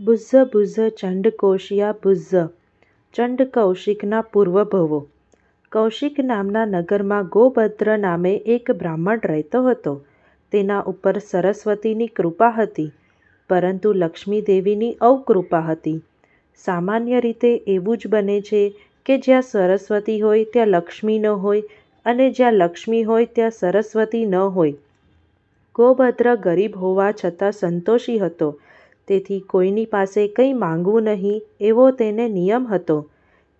બુઝ બુઝ ચંડકોશિયા બુઝ ચંડ કૌશિકના પૂર્વભવો કૌશિક નામના નગરમાં ગોભદ્ર નામે એક બ્રાહ્મણ રહેતો હતો. તેના ઉપર સરસ્વતીની કૃપા હતી, પરંતુ લક્ષ્મીદેવીની અવકૃપા હતી. સામાન્ય રીતે એવું જ બને છે કે જ્યાં સરસ્વતી હોય ત્યાં લક્ષ્મી ન હોય અને જ્યાં લક્ષ્મી હોય ત્યાં સરસ્વતી ન હોય. ગોભદ્ર ગરીબ હોવા છતાં સંતોષી હતો. તેથી કોઈની પાસે કંઈ માંગવું નહીં એવો તેને નિયમ હતો.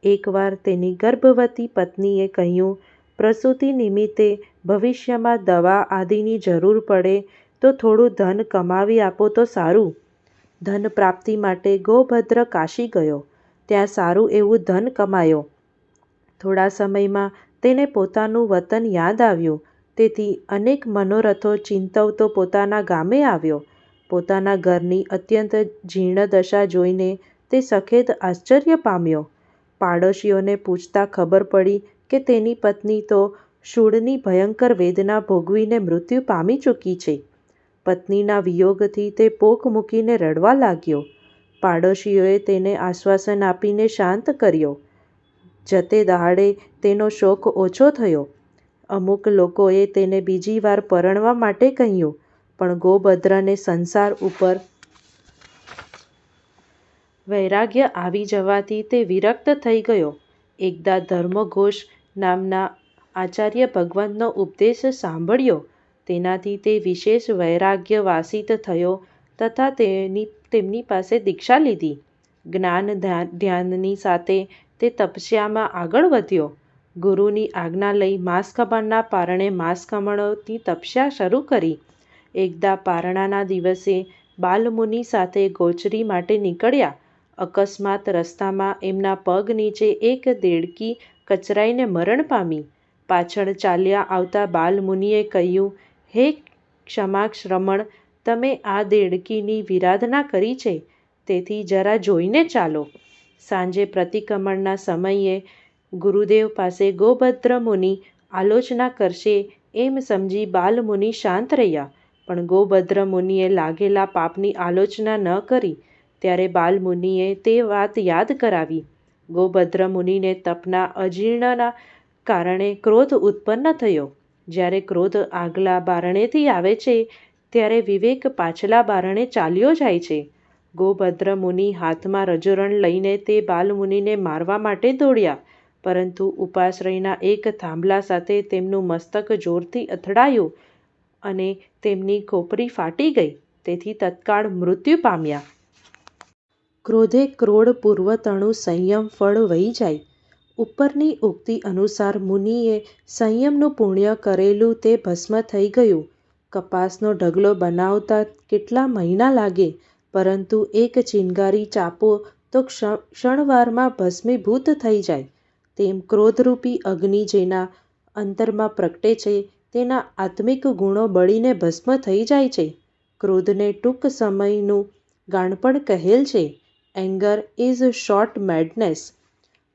એકવાર તેની ગર્ભવતી પત્નીએ કહ્યું, પ્રસૂતિ નિમિત્તે ભવિષ્યમાં દવા આદિની જરૂર પડે તો થોડું ધન કમાવી આપો તો સારું. ધન પ્રાપ્તિ માટે ગોભદ્ર કાશી ગયો. ત્યાં સારું એવું ધન કમાયો. થોડા સમયમાં તેને પોતાનું વતન યાદ આવ્યું. તેથી અનેક મનોરથો ચિંતવતો પોતાના ગામે આવ્યો. પોતાના ઘરની અત્યંત જીર્ણદશા જોઈને તે સખેદ આશ્ચર્ય પામ્યો. પાડોશીઓને પૂછતાં ખબર પડી કે તેની પત્ની તો શૂળની ભયંકર વેદના ભોગવીને મૃત્યુ પામી ચૂકી છે. પત્નીના વિયોગથી તે પોક મૂકીને રડવા લાગ્યો. પાડોશીઓએ તેને આશ્વાસન આપીને શાંત કર્યો. જતે દહાડે તેનો શોક ઓછો થયો. અમુક લોકોએ તેને બીજી વાર પરણવા માટે કહ્યું, પણ ગોભદ્રને સંસાર ઉપર વૈરાગ્ય આવી જવાથી તે વિરક્ત થઈ ગયો. એકદા ધર્મઘોષ નામના આચાર્ય ભગવંતનો ઉપદેશ સાંભળ્યો. તેનાથી તે વિશેષ વૈરાગ્યવાસિત થયો તથા તેની, તેમની પાસે દીક્ષા લીધી. જ્ઞાન ધ્યાનની સાથે તે તપસ્યામાં આગળ વધ્યો. ગુરુની આજ્ઞા લઈ માસખમણના પારણે માસખમણોની તપસ્યા શરૂ કરી. એકદા પારણાના દિવસે બાલમુનિ સાથે ગોચરી માટે નીકળ્યા. અકસ્માત રસ્તામાં એમના પગ નીચે એક દેડકી કચરાઈને મરણ પામી. પાછળ ચાલ્યા આવતા બાલમુનિએ કહ્યું, હે ક્ષમાશ્રમણ! તમે આ દેડકીની વિરાધના કરી છે, તેથી જરા જોઈને ચાલો. સાંજે પ્રતિક્રમણના સમયે ગુરુદેવ પાસે ગોભદ્ર મુનિ આલોચના કરશે એમ સમજી બાલમુનિ શાંત રહ્યા. પણ ગોભદ્ર મુનિએ લાગેલા પાપની આલોચના ન કરી. ત્યારે બાલમુનિએ તે વાત યાદ કરાવી. ગોભદ્ર મુનિને તપના અજીર્ણના કારણે ક્રોધ ઉત્પન્ન થયો. જ્યારે ક્રોધ આગલા બારણેથી આવે છે, ત્યારે વિવેક પાછલા બારણે ચાલ્યો જાય છે. ગોભદ્ર મુનિ હાથમાં રજોરણ લઈને તે બાલમુનિને મારવા માટે દોડ્યા, પરંતુ ઉપાશ્રયના એક થાંભલા સાથે તેમનું મસ્તક જોરથી અથડાયું અને તેમની ખોપરી ફાટી ગઈ. તેથી તત્કાળ મૃત્યુ પામ્યા. ક્રોધે ક્રોડ પૂર્વતણુ સંયમ ફળ વહી જાય. ઉપરની ઉક્તિ અનુસાર મુનિએ સંયમનું પુણ્ય કરેલું તે ભસ્મ થઈ ગયું. કપાસનો ઢગલો બનાવતા કેટલા મહિના લાગે, પરંતુ એક ચિનગારી ચાપો તો ક્ષણવારમાં ભસ્મીભૂત થઈ જાય. તેમ ક્રોધરૂપી અગ્નિ જેના અંતરમાં પ્રગટે છે, તેના આત્મિક ગુણો બળીને ભસ્મ થઈ જાય છે. ક્રોધને ટૂંક સમયનું ગાણપણ કહેલ છે. Anger is short madness.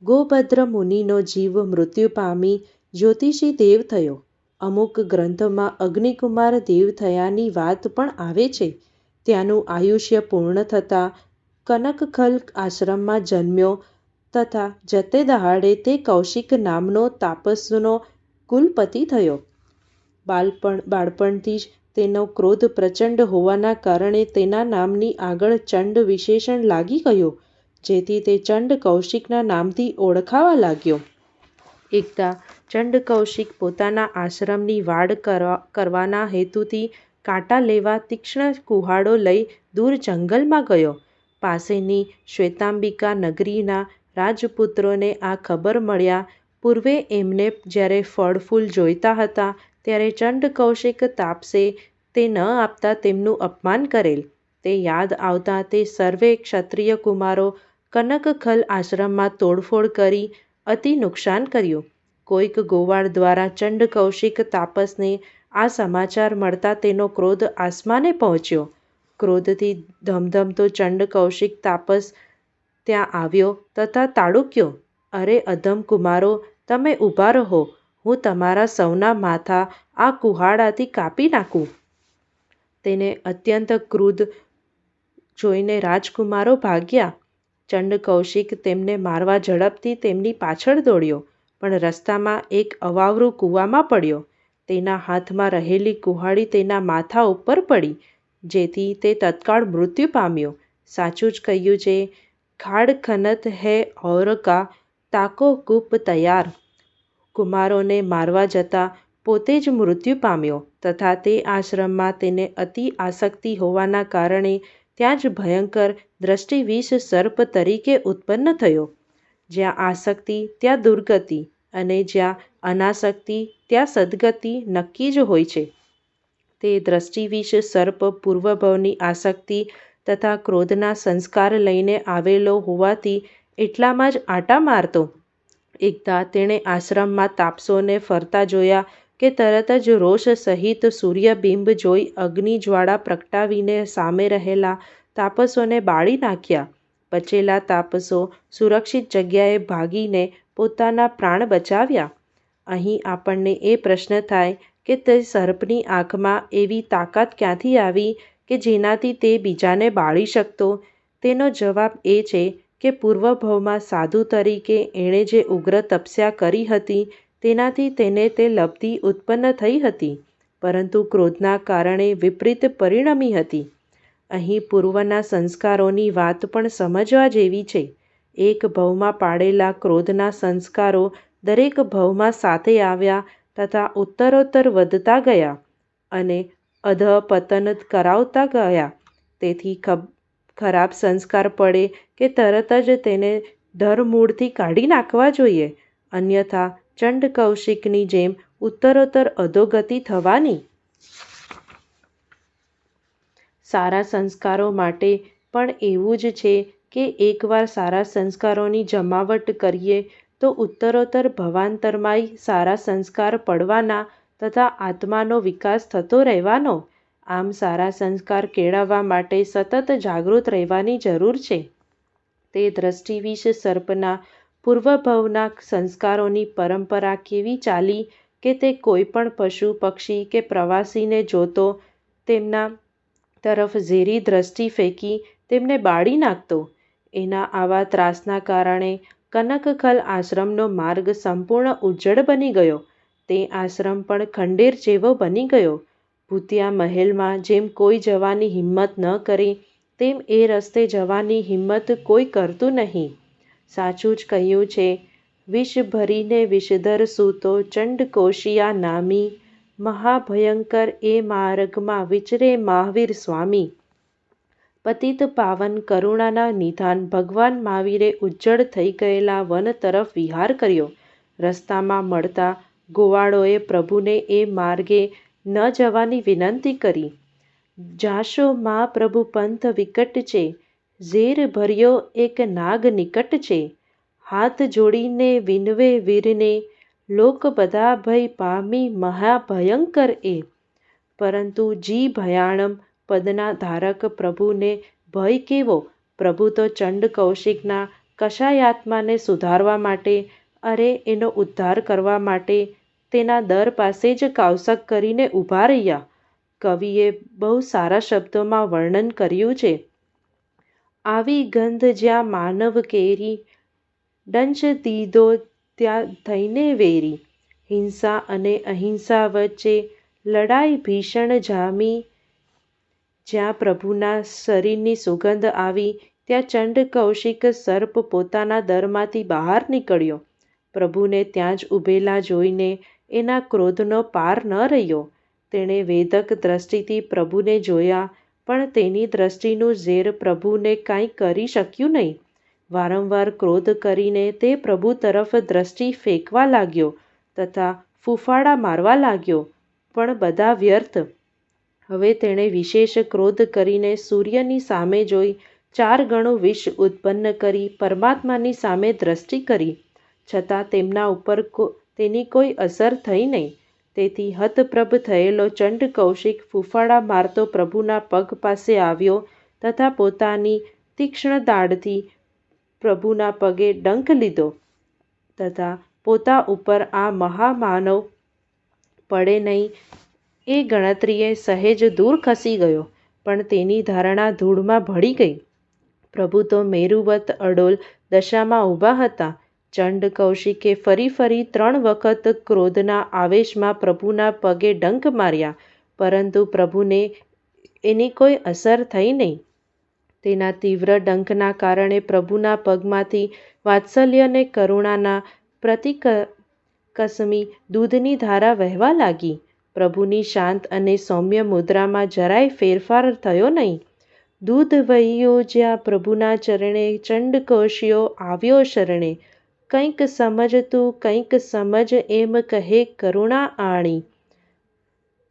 ગોભદ્ર મુનિનો જીવ મૃત્યુ પામી જ્યોતિષી દેવ થયો. અમુક ગ્રંથમાં અગ્નિકુમાર દેવ થયાની વાત પણ આવે છે. ત્યાંનું આયુષ્ય પૂર્ણ થતાં કનકખલ આશ્રમમાં જન્મ્યો તથા જતે દહાડે તે કૌશિક નામનો તાપસનો કુલપતિ થયો. બાળપણથી જ તેનો ક્રોધ પ્રચંડ હોવાના કારણે તેના નામની આગળ ચંડ વિશેષણ લાગી ગયું, જેથી તે ચંડ કૌશિકના નામથી ઓળખાવા લાગ્યો. એકદા ચંડકૌશિક પોતાના આશ્રમની વાડ કરવા કરવાના હેતુથી કાંટા લેવા તીક્ષ્ણ કુહાડો લઈ દૂર જંગલમાં ગયો. પાસેની શ્વેતાંબિકા નગરીના રાજપુત્રોને આ ખબર મળ્યા પૂર્વે એમને જ્યારે ફળ-ફૂલ જોઈતા હતા, ત્યારે ચંડ કૌશિક તાપસે તે ન આપતા તેમનું અપમાન કરેલ. તે યાદ આવતા તે સર્વે ક્ષત્રિય કુમારો કનકખલ આશ્રમમાં તોડફોડ કરી અતિ નુકસાન કર્યું. કોઈક ગોવાળ દ્વારા ચંડ કૌશિક તાપસને આ સમાચાર મળતા તેનો ક્રોધ આસમાને પહોંચ્યો. ક્રોધથી ધમધમતો ચંડકૌશિક તાપસ ત્યાં આવ્યો તથા તાળુક્યો અરે અધમ કુમારો! તમે ઊભા રહો, હું તમારા સૌના માથા આ કુહાડાથી કાપી નાખું. તેને અત્યંત ક્રુદ્ધ જોઈને રાજકુમારો ભાગ્યા. ચંડ કૌશિક તેમને મારવા ઝડપથી તેમની પાછળ દોડ્યો, પણ રસ્તામાં એક અવાવરું કૂવામાં પડ્યો. તેના હાથમાં રહેલી કુહાડી તેના માથા ઉપર પડી, જેથી તે તત્કાળ મૃત્યુ પામ્યો. સાચું જ કહ્યું છે, "ખાડ ખનત હૈ ઔર તાકો કૂપ તૈયાર." કુમારોને મારવા જતાં પોતે જ મૃત્યુ પામ્યો તથા તે આશ્રમમાં તેને અતિ આસક્તિ હોવાના કારણે ત્યાં જ ભયંકર દષ્ટિ-વિષ સર્પ તરીકે ઉત્પન્ન થયો. જ્યાં આસક્તિ, ત્યાં દુર્ગતિ અને જ્યાં અનાસક્તિ, ત્યાં સદ્ગતિ નક્કી જ હોય છે. તે દષ્ટિ-વિષ સર્પ પૂર્વભવની આસક્તિ તથા ક્રોધના સંસ્કાર લઈને આવેલો હોવાથી એટલામાં જ આંટા મારતો. એકદા તેણે આશ્રમમાં તાપસોને ફરતા જોયા કે તરત જ રોષ સહિત સૂર્યબિંબ જોઈ અગ્નિજ્વાળા પ્રગટાવીને સામે રહેલા તાપસોને બાળી નાખ્યા. બચેલા તાપસો સુરક્ષિત જગ્યાએ ભાગીને પોતાના પ્રાણ બચાવ્યા. અહીં આપણને એ પ્રશ્ન થાય કે તે સર્પની આંખમાં એવી તાકાત ક્યાંથી આવી કે જેનાથી તે બીજાને બાળી શકતો? તેનો જવાબ એ છે કે પૂર્વભવમાં સાધુ તરીકે એણે જે ઉગ્ર તપસ્યા કરી હતી તેનાથી તેને તે લબ્ધિ ઉત્પન્ન થઈ હતી, પરંતુ ક્રોધના કારણે વિપરીત પરિણમી હતી. અહીં પૂર્વના સંસ્કારોની વાત પણ સમજવા જેવી છે. એક ભવમાં પાડેલા ક્રોધના સંસ્કારો દરેક ભવમાં સાથે આવ્યા તથા ઉત્તરોત્તર વધતા ગયા અને અધ:પતન કરાવતા ગયા. તેથી ખરાબ સંસ્કાર પડે કે તરત જ તેને ધરમૂળથી કાઢી નાખવા જોઈએ, અન્યથા ચંડ કૌશિકની જેમ ઉત્તરોત્તર અધોગતિ થવાની. સારા સંસ્કારો માટે પણ એવું જ છે કે એકવાર સારા સંસ્કારોની જમાવટ કરીએ તો ઉત્તરોત્તર ભવાંતરમાંય સારા સંસ્કાર પડવાના તથા આત્માનો વિકાસ થતો રહેવાનો. આમ સારા સંસ્કાર કેળવવા માટે સતત જાગૃત રહેવાની જરૂર છે. તે દ્રષ્ટિ વિશે સર્પના પૂર્વભવના સંસ્કારોની પરંપરા કેવી ચાલી કે તે કોઈપણ પશુ, પક્ષી કે પ્રવાસીને જોતો તેમના તરફ ઝેરી દૃષ્ટિ ફેંકી તેમને બાળી નાખતો. એના આવા ત્રાસના કારણે કનકખલ આશ્રમનો માર્ગ સંપૂર્ણ ઉજ્જડ બની ગયો. તે આશ્રમ પણ ખંડેર જેવો બની ગયો. ભૂતિયા મહેલમાં જેમ કોઈ જવાની હિંમત ન કરી તેમ એ રસ્તે જવાની હિંમત કોઈ કરતું નહીં. સાચું જ કહ્યું છે, "વિષ ભરીને વિષધર સૂતો ચંડકોશિયા નામી, મહાભયંકર એ માર્ગમાં વિચરે મહાવીર સ્વામી." પતિત પાવન કરુણાના નિધાન ભગવાન મહાવીરે ઉજ્જડ થઈ ગયેલા વન તરફ વિહાર કર્યો. રસ્તામાં મળતા ગોવાળોએ પ્રભુને એ માર્ગે ન જવાની વિનંતી કરી. "જાશો મા પ્રભુ પંથ વિકટ છે, ઝેર ભર્યો એક નાગ નિકટ છે, હાથ જોડીને વિનવે વીરને, લોક બધા ભય પામી મહાભયંકર એ." પરંતુ જી ભયાણમ પદના ધારક પ્રભુને ભય કેવો? પ્રભુ તો ચંડ કૌશિકના કશાયાત્માને સુધારવા માટે, અરે એનો ઉદ્ધાર કરવા માટે તેના દર પાસે જ કાવસક કરીને ઊભા રહ્યા. કવિએ બહુ સારા શબ્દોમાં વર્ણન કર્યું છે, "આવી ગંધ જ્યાં માનવ કેરી, દંશ દીધો ત્યાં થઈને વેરી, હિંસા અને અહિંસા વચ્ચે લડાઈ ભીષણ જામી, જ્યાં પ્રભુના શરીરની સુગંધ આવી ત્યાં ચંડ કૌશિક સર્પ પોતાના દરમાંથી બહાર નીકળ્યો. પ્રભુને ત્યાં જ ઊભેલા જોઈને એના ક્રોધનો પાર ન રહ્યો. તેણે વેદક દ્રષ્ટિથી પ્રભુને જોયા પણ તેની દ્રષ્ટિનું ઝેર પ્રભુને કાંઈ કરી શક્યું નહીં. વારંવાર ક્રોધ કરીને તે પ્રભુ તરફ દ્રષ્ટિ ફેંકવા લાગ્યો તથા ફૂફાડા મારવા લાગ્યો, પણ બધા વ્યર્થ. હવે તેણે વિશેષ ક્રોધ કરીને સૂર્યની સામે જોઈ ચાર ગણું વિષ ઉત્પન્ન કરી પરમાત્માની સામે દ્રષ્ટિ કરી, છતાં તેમના ઉપર તેની કોઈ અસર થઈ નહીં. તેથી હતપ્રભ થયેલો ચંડ કૌશિક ફૂફાડા મારતો પ્રભુના પગ પાસે આવ્યો તથા પોતાની તીક્ષ્ણ દાઢથી પ્રભુના પગે ડંખ લીધો તથા પોતા ઉપર આ મહામાનવ પડે નહીં એ ગણતરીએ સહેજ દૂર ખસી ગયો. પણ તેની ધારણા ધૂળમાં ભળી ગઈ. પ્રભુ તો મેરુવત અડોલ દશામાં ઊભા હતા. ચંડ કૌશિકે ફરી ફરી ત્રણ વખત ક્રોધના આવેશમાં પ્રભુના પગે ડંખ માર્યા, પરંતુ પ્રભુને એની કોઈ અસર થઈ નહીં. તેના તીવ્ર ડંખના કારણે પ્રભુના પગમાંથી વાત્સલ્ય ને કરુણાના પ્રતિકસમી દૂધની ધારા વહેવા લાગી. પ્રભુની શાંત અને સૌમ્ય મુદ્રામાં જરાય ફેરફાર થયો નહીં. દૂધ વહ્યું જ્યાં પ્રભુના ચરણે ચંડ કૌશિયો આવ્યો શરણે. કંઈક સમજ તું કંઈક સમજ એમ કહે કરુણા આણી.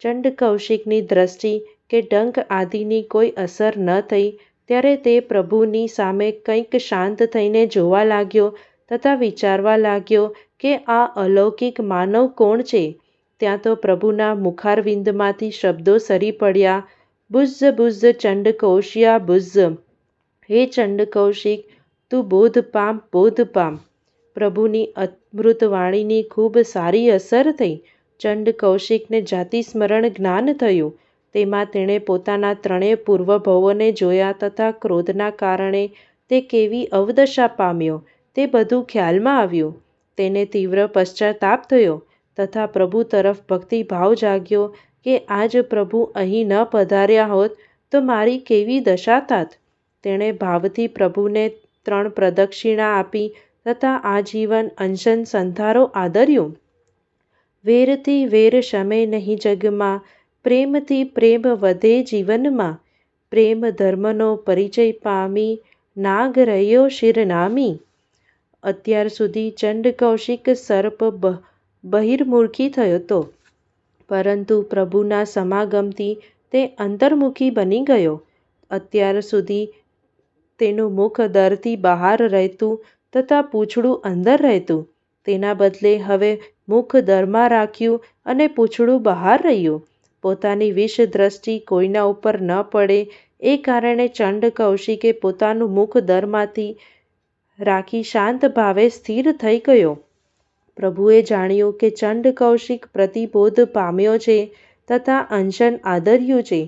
ચંડ કૌશિકની દ્રષ્ટિ કે ડંખ આદિની કોઈ અસર ન થઈ ત્યારે તે પ્રભુની સામે કંઈક શાંત થઈને જોવા લાગ્યો તથા વિચારવા લાગ્યો કે આ અલૌકિક માનવ કોણ છે? ત્યાં તો પ્રભુના મુખારવિંદમાંથી શબ્દો સરી પડ્યા બુઝ બુઝ ચંડ કૌશિયા બુઝ. હે ચંડ કૌશિક, તું બોધ પામ બોધ પામ. પ્રભુની અમૃતવાણીની ખૂબ સારી અસર થઈ. ચંડ કૌશિકને જાતિસ્મરણ જ્ઞાન થયું. તેમાં તેણે પોતાના ત્રણેય પૂર્વભવોને જોયા તથા ક્રોધના કારણે તે કેવી અવદશા પામ્યો તે બધું ખ્યાલમાં આવ્યું. તેને તીવ્ર પશ્ચાતાપ થયો તથા પ્રભુ તરફ ભક્તિભાવ જાગ્યો કે, આજ પ્રભુ અહીં ન પધાર્યા હોત તો મારી કેવી દશા થાત? તેણે ભાવથી પ્રભુને ત્રણ પ્રદક્ષિણા આપી તથા આજીવન અંશન સંધારો આદર્યો. વેરથી વેર શમે નહીં જગમાં, પ્રેમથી પ્રેમ વધે જીવનમાં. પ્રેમ ધર્મનો પરિચય પામી નાગ રહ્યો શિરનામી. અત્યાર સુધી ચંડ કૌશિક સર્પ બહિર્મુખી હતો, પરંતુ પ્રભુના સમાગમથી તે અંતર્મુખી બની ગયો. અત્યાર સુધી તેનું મુખ દરથી બહાર રહેતું તથા પૂંછડું અંદર રહેતું, તેના બદલે હવે મુખ દરમાં રાખ્યું અને પૂંછડું બહાર રહ્યું. પોતાની વિષદ્રષ્ટિ કોઈના ઉપર ન પડે એ કારણે ચંડ કૌશિકે પોતાનું મુખ દરમાંથી રાખી શાંત ભાવે સ્થિર થઈ ગયો. પ્રભુએ જાણ્યું કે ચંડ કૌશિક પ્રતિબોધ પામ્યો છે તથા અંશન આદર્યું છે.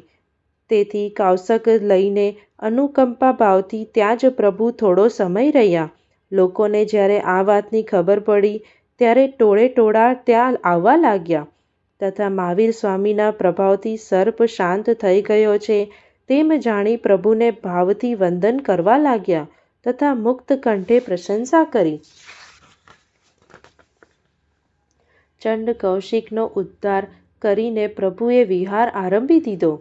તેથી કૌશક લઈને અનુકંપા ભાવથી ત્યાં જ પ્રભુ થોડો સમય રહ્યા. લોકોને જ્યારે આ વાતની ખબર પડી, ત્યારે ટોળેટોળા ત્યાં આવવા લાગ્યા તથા મહાવીર સ્વામીના પ્રભાવથી સર્પ શાંત થઈ ગયો છે તેમ જાણી પ્રભુને ભાવથી વંદન કરવા લાગ્યા તથા મુક્ત કંઠે પ્રશંસા કરી. ચંડ કૌશિકનો ઉદ્ધાર કરીને પ્રભુએ વિહાર આરંભી દીધો.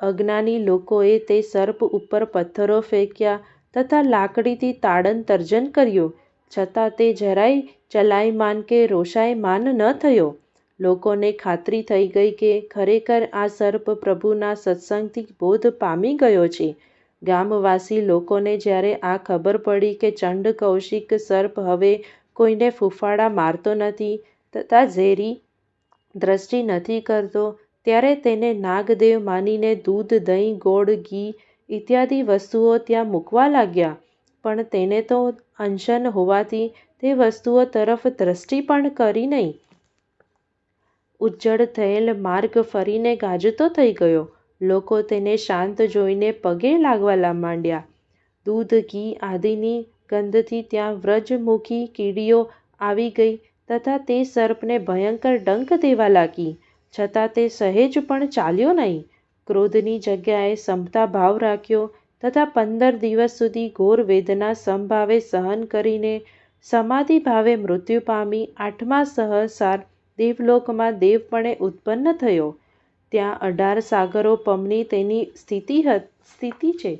અજ્ઞાની લોકોએ તે સર્પ ઉપર પથ્થરો ફેંક્યા તથા લાકડીથી તાડન તર્જન કર્યું, છતાં તે જરાય ચલાયમાન કે રોષાયમાન ન થયો. લોકોને ખાતરી થઈ ગઈ કે ખરેખર આ સર્પ પ્રભુના સત્સંગથી બોધ પામી ગયો છે. ગામવાસી લોકોને જ્યારે આ ખબર પડી કે ચંડ કૌશિક સર્પ હવે કોઈને ફૂફાડા મારતો નથી તથા ઝેરી દ્રષ્ટિ નથી કરતો ત્યારે તેને નાગદેવ માનીને દૂધ, દહીં, ગોળ, ઘી ઇત્યાદિ વસ્તુઓ ત્યાં મૂકવા લાગ્યા. પણ તેને તો અનશન હોવાથી તે વસ્તુઓ તરફ દ્રષ્ટિ પણ કરી નહીં. ઉજ્જડ થયેલ માર્ગ ફરીને ગાજતો થઈ ગયો. લોકો તેને શાંત જોઈને પગે લાગવા માંડ્યા. દૂધ, ઘી આદિની ગંધથી ત્યાં વ્રજમુખી કીડીઓ આવી ગઈ તથા તે સર્પને ભયંકર ડંખ દેવા લાગી, છતાં તે સહેજ પણ ચાલ્યો નહીં. ક્રોધની જગ્યાએ સમતાભાવ રાખ્યો તથા પંદર દિવસ સુધી ઘોર વેદના સંભાવે સહન કરીને સમાધિ ભાવે મૃત્યુ પામી આઠમા સહસાર દેવલોકમાં દેવપણે ઉત્પન્ન થયો. ત્યાં અઢાર સાગરો પમની તેની સ્થિતિ છે.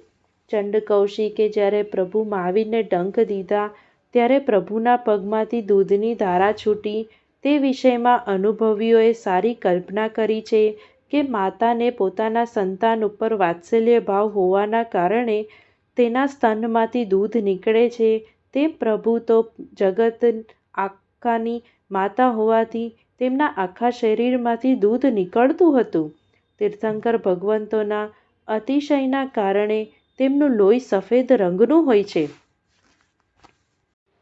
ચંડ કૌશિકે જ્યારે પ્રભુ મહાવીરને ડંખ દીધા, ત્યારે પ્રભુના પગમાંથી દૂધની ધારા છૂટી તે વિષયમાં અનુભવીઓએ સારી કલ્પના કરી છે કે માતાને પોતાના સંતાન ઉપર વાત્સલ્ય ભાવ હોવાના કારણે તેના સ્તનમાંથી દૂધ નીકળે છે, તે પ્રભુ તો જગત આખાની માતા હોવાથી તેમના આખા શરીરમાંથી દૂધ નીકળતું હતું. તીર્થંકર ભગવંતોના અતિશયના કારણે તેમનું લોહી સફેદ રંગનું હોય છે.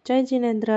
જય જિનેન્દ્ર